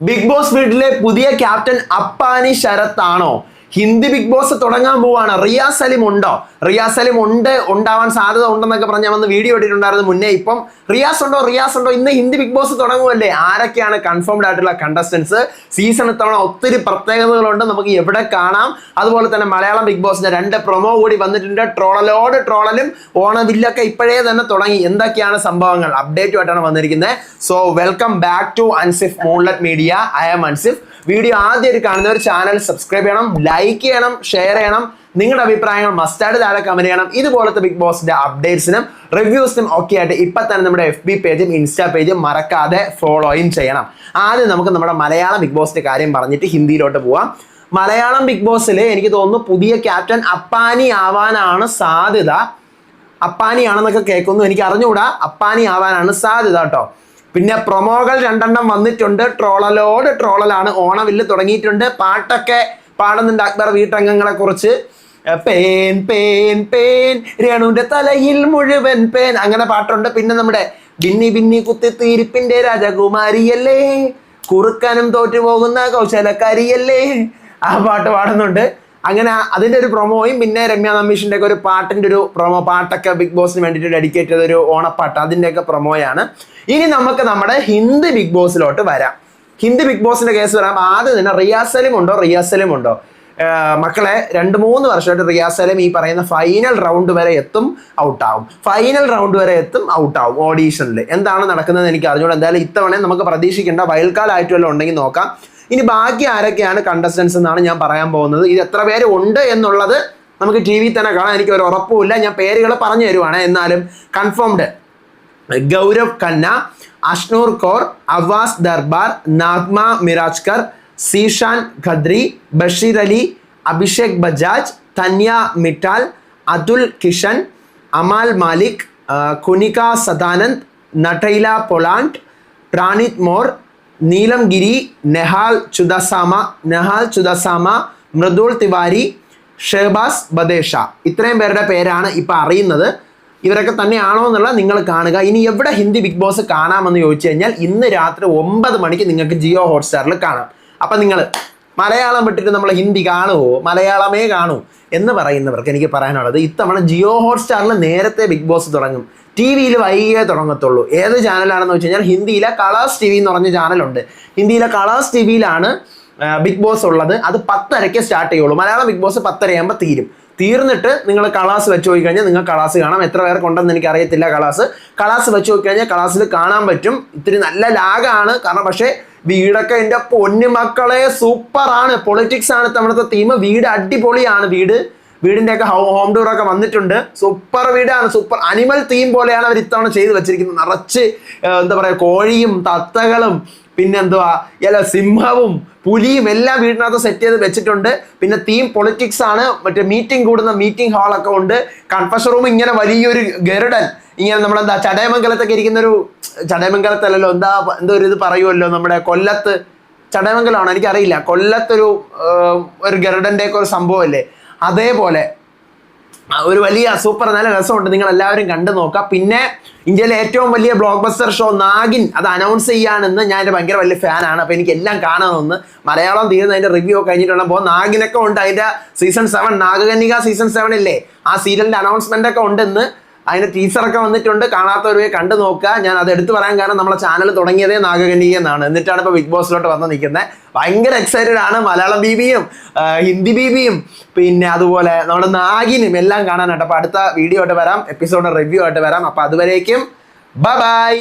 Big Boss വീട്ടിലെ പുതിയ captain Appani ശരത്താണോ? ഹിന്ദി ബിഗ് ബോസ് തുടങ്ങാൻ പോവാണ്. റിയാസ് സലിം ഉണ്ടോ? റിയാസ് സലിം ഉണ്ട് ഉണ്ടാവാൻ സാധ്യത ഉണ്ടെന്നൊക്കെ പറഞ്ഞ് വന്ന് വീഡിയോ ഇട്ടിട്ടുണ്ടായിരുന്നു മുന്നേ. ഇപ്പം റിയാസ് ഉണ്ടോ? റിയാസ് ഉണ്ടോ? ഇന്ന് ഹിന്ദി ബിഗ് ബോസ് തുടങ്ങുമല്ലേ ആരൊക്കെയാണ് കൺഫേംഡ് ആയിട്ടുള്ള കണ്ടസ്റ്റൻസ് സീസൺ ഇത്തവണ ഒത്തിരി പ്രത്യേകതകളുണ്ട്. നമുക്ക് എവിടെ കാണാം? അതുപോലെ തന്നെ മലയാളം ബിഗ് ബോസിന്റെ രണ്ട് പ്രൊമോ കൂടി വന്നിട്ടുണ്ട്. ട്രോളലോട് ട്രോളലും ഓണവില്ലൊക്കെ ഇപ്പോഴേ തന്നെ തുടങ്ങി. എന്തൊക്കെയാണ് സംഭവങ്ങൾ? അപ്ഡേറ്റുമായിട്ടാണ് വന്നിരിക്കുന്നത്. So welcome back to Ansif Moonlet media I am Ansif video ആദ്യമായിട്ട് കാണുന്നവർ ചാനൽ സബ്സ്ക്രൈബ് ചെയ്യണം ലൈക്ക് ചെയ്യണം ഷെയർ ചെയ്യണം. നിങ്ങളുടെ അഭിപ്രായങ്ങൾ മസ്റ്റായിട്ട് താഴെ കമന്റ് ചെയ്യണം. ഇതുപോലത്തെ ബിഗ് ബോസിന്റെ അപ്ഡേറ്റ്സിനും റിവ്യൂസിനും ഒക്കെ ആയിട്ട് ഇപ്പൊ തന്നെ നമ്മുടെ എഫ് ബി പേജും ഇൻസ്റ്റാ പേജും മറക്കാതെ ഫോളോയും ചെയ്യണം. ആദ്യം നമുക്ക് നമ്മുടെ മലയാളം ബിഗ് ബോസിന്റെ കാര്യം പറഞ്ഞിട്ട് ഹിന്ദിയിലോട്ട് പോവാം. മലയാളം ബിഗ് ബോസിൽ എനിക്ക് തോന്നുന്നു പുതിയ ക്യാപ്റ്റൻ അപ്പാനി ആവാനാണ് സാധ്യത. അപ്പാനിയാണെന്നൊക്കെ കേൾക്കുന്നു. എനിക്ക് അറിഞ്ഞുകൂടാ. അപ്പാനി ആവാനാണ് സാധ്യത കേട്ടോ. പിന്നെ പ്രൊമോകൾ രണ്ടെണ്ണം വന്നിട്ടുണ്ട്. ട്രോളലോട് ട്രോളലാണ്. ഓണവില്ല് തുടങ്ങിയിട്ടുണ്ട്. പാട്ടൊക്കെ പാടുന്നുണ്ട് അക്ബർ വീട്ടംഗങ്ങളെ കുറിച്ച് പേൻ പേൻ പേൻ രേണുവിന്റെ തലയിൽ മുഴുവൻ പേൻ അങ്ങനെ പാട്ടുണ്ട്. പിന്നെ നമ്മുടെ ബിന്നി ബിന്നി കുത്തി തീരിപ്പിന്റെ രാജകുമാരിയല്ലേ? കുറുക്കാനും തോറ്റുപോകുന്ന കൗശലക്കാരിയല്ലേ? ആ പാട്ട് പാടുന്നുണ്ട്. അങ്ങനെ അതിന്റെ ഒരു പ്രൊമോയും പിന്നെ രമ്യ നമ്പീഷിന്റെ ഒക്കെ ഒരു പാട്ടിന്റെ ഒരു പ്രൊമോ പാട്ടൊക്കെ ബിഗ് ബോസിന് വേണ്ടിയിട്ട് ഡെഡിക്കേറ്റ് ചെയ്ത ഒരു ഓണപ്പാട്ട്. അതിന്റെയൊക്കെ പ്രൊമോയാണ് ഇനി നമുക്ക് നമ്മുടെ ഹിന്ദി ബിഗ് ബോസിലോട്ട് വരാം. ഹിന്ദി ബിഗ് ബോസിന്റെ കേസ് വരാം. ആദ്യം തന്നെ റിയാസലും ഉണ്ടോ? റിയാസലും ഉണ്ടോ? മക്കളെ രണ്ട് മൂന്ന് വർഷമായിട്ട് റിയാസലും ഈ പറയുന്ന ഫൈനൽ റൗണ്ട് വരെ എത്തും ഔട്ടാവും ഫൈനൽ റൗണ്ട് വരെ എത്തും ഔട്ടാവും ഓഡീഷനിൽ എന്താണ് നടക്കുന്നത് എനിക്ക് അറിഞ്ഞുകൊണ്ട് എന്തായാലും ഇത്തവണ നമുക്ക് പ്രതീക്ഷിക്കേണ്ട വയൽക്കാലായിട്ട് വല്ലതും ഉണ്ടെങ്കിൽ നോക്കാം. ഇനി ബാക്കി ആരൊക്കെയാണ് കണ്ടസ്റ്റൻസ് എന്നാണ് ഞാൻ പറയാൻ പോകുന്നത്. ഇത് എത്ര പേര് ഉണ്ട് എന്നുള്ളത് നമുക്ക് ടി വി തന്നെ കാണാൻ എനിക്ക് ഒരു ഉറപ്പുമില്ല. ഞാൻ പേരുകൾ പറഞ്ഞു തരുവാണ്. എന്നാലും confirmed Gaurav Khanna Ashnoor Kaur Awez Darbar Nagma Mirajkar Zeeshan Quadri Basheer Ali Abhishek Bajaj Tanya Mittal Atul Kishan Amaal Mallik Kunickaa Sadanand Natalia Poland Pranit More Neelam Giri Nehal Chudasama Nehal Chudasama Mridul Tiwari Shehbaz Badesha ഇത്രയും പേരുടെ പേരാണ് ഇപ്പം അറിയുന്നത്. ഇവരൊക്കെ തന്നെയാണോ എന്നുള്ള നിങ്ങൾ കാണുക. ഇനി എവിടെ ഹിന്ദി ബിഗ് ബോസ് കാണാമെന്ന് ചോദിച്ചു കഴിഞ്ഞാൽ ഇന്ന് രാത്രി ഒമ്പത് മണിക്ക് നിങ്ങൾക്ക് ജിയോ ഹോട്ട്സ്റ്റാറിൽ കാണാം. അപ്പം നിങ്ങൾ മലയാളം വിട്ടിട്ട് നമ്മൾ ഹിന്ദി കാണുമോ മലയാളമേ കാണൂ എന്ന് പറയുന്നവർക്ക് എനിക്ക് പറയാനുള്ളത് ഇത്തവണ ജിയോ ഹോട്ട്സ്റ്റാറിൽ നേരത്തെ ബിഗ് ബോസ് തുടങ്ങും. ടി വിയിൽ വൈകിയേ തുടങ്ങത്തുള്ളൂ. ഏത് ചാനലാണെന്ന് വെച്ച് കഴിഞ്ഞാൽ ഹിന്ദിയിലെ കളേഴ്സ് ടി വി എന്ന് പറഞ്ഞ ചാനലുണ്ട്. ഹിന്ദിയിലെ കളേഴ്സ് ടി വിയിലാണ് ബിഗ് ബോസ് ഉള്ളത്. അത് പത്തരയ്ക്ക് സ്റ്റാർട്ട് ചെയ്യുള്ളൂ. മലയാളം ബിഗ് ബോസ് പത്തരയാകുമ്പോൾ തീരും. തീർന്നിട്ട് നിങ്ങൾ കളാസ് വെച്ച് പോയി കഴിഞ്ഞാൽ നിങ്ങൾ കളാസ് കാണാം. എത്ര പേർക്കുണ്ടെന്ന് എനിക്ക് അറിയത്തില്ല കളാസ് കളാസ് വെച്ച് നോക്കി കഴിഞ്ഞാൽ കളാസിൽ കാണാൻ പറ്റും. ഇത്തിരി നല്ല ലാഗാണ്. കാരണം പക്ഷേ വീടൊക്കെ എന്റെ പൊന്നു മക്കളെ സൂപ്പറാണ്. പൊളിറ്റിക്സ് ആണ് തമിഴത്തെ തീം വീട് അടിപൊളിയാണ്. വീട് വീടിന്റെയൊക്കെ ഹോം ടൂർ ഒക്കെ വന്നിട്ടുണ്ട്. സൂപ്പർ വീടാണ്. സൂപ്പർ അനിമൽ തീം പോലെയാണ് അവർ ഇത്തവണ ചെയ്ത് വെച്ചിരിക്കുന്നത്. നിറച്ച് എന്താ പറയുക കോഴിയും തത്തകളും പിന്നെ എന്തുവാ എല്ലാ സിംഹവും പുലിയും എല്ലാം വീടിനകത്ത് സെറ്റ് ചെയ്ത് വെച്ചിട്ടുണ്ട്. പിന്നെ തീം പൊളിറ്റിക്സ് ആണ്. മറ്റേ മീറ്റിംഗ് കൂടുന്ന മീറ്റിംഗ് ഹാളൊക്കെ ഉണ്ട്. കൺഫഷൻ റൂം ഇങ്ങനെ വലിയൊരു ഗരുഡൻ. ഇങ്ങനെ നമ്മളെന്താ ചടയമംഗലത്തൊക്കെ ഇരിക്കുന്ന ഒരു ചടയമംഗലത്തല്ലല്ലോ എന്താ എന്തോ ഒരു ഇത് പറയുമല്ലോ നമ്മുടെ കൊല്ലത്ത്? ചടയമംഗലമാണോ? എനിക്കറിയില്ല. കൊല്ലത്തൊരു ഒരു ഗരുഡന്റെ ഒക്കെ ഒരു സംഭവമല്ലേ? അതേപോലെ ഒരു വലിയ സൂപ്പർ നല്ല രസമുണ്ട്. നിങ്ങൾ എല്ലാവരും കണ്ടു നോക്കുക. പിന്നെ ഇന്ത്യയിലെ ഏറ്റവും വലിയ ബ്ലോക്ക് ബസ്റ്റർ ഷോ നാഗിൻ അത് അനൗൺസ് ചെയ്യാനെന്ന് ഞാൻ എന്റെ ഭയങ്കര വലിയ ഫാനാണ് അപ്പോൾ എനിക്ക് എല്ലാം കാണാമെന്ന് മലയാളം തീരുന്ന അതിന്റെ റിവ്യൂ ഒക്കെ കഴിഞ്ഞിട്ടുള്ളപ്പോൾ നാഗിനൊക്കെ ഉണ്ട് അതിന്റെ season seven Nagakanyaka season seven ഇല്ലേ? ആ സീരിയലിന്റെ അനൗൺസ്മെന്റ് ഒക്കെ ഉണ്ടെന്ന് അതിന്റെ ടീച്ചറൊക്കെ വന്നിട്ടുണ്ട്. കാണാത്തവരെ കണ്ടു നോക്കുക. ഞാൻ അത് എടുത്തു പറയാൻ കാരണം നമ്മളെ ചാനൽ തുടങ്ങിയതേ നാഗകന്യക എന്നാണ്. എന്നിട്ടാണ് ഇപ്പോൾ ബിഗ് ബോസിലോട്ട് വന്ന് നിൽക്കുന്നത്. ഭയങ്കര എക്സൈറ്റഡ് ആണ് മലയാളം ബീബിയും ഹിന്ദി ബീബിയും പിന്നെ അതുപോലെ നമ്മുടെ നാഗിനും എല്ലാം കാണാനായിട്ട്. അപ്പോൾ അടുത്ത വീഡിയോ ആയിട്ട് വരാം. എപ്പിസോഡ് റിവ്യൂ ആയിട്ട് വരാം. അപ്പോൾ അതുവരേക്കും ബൈ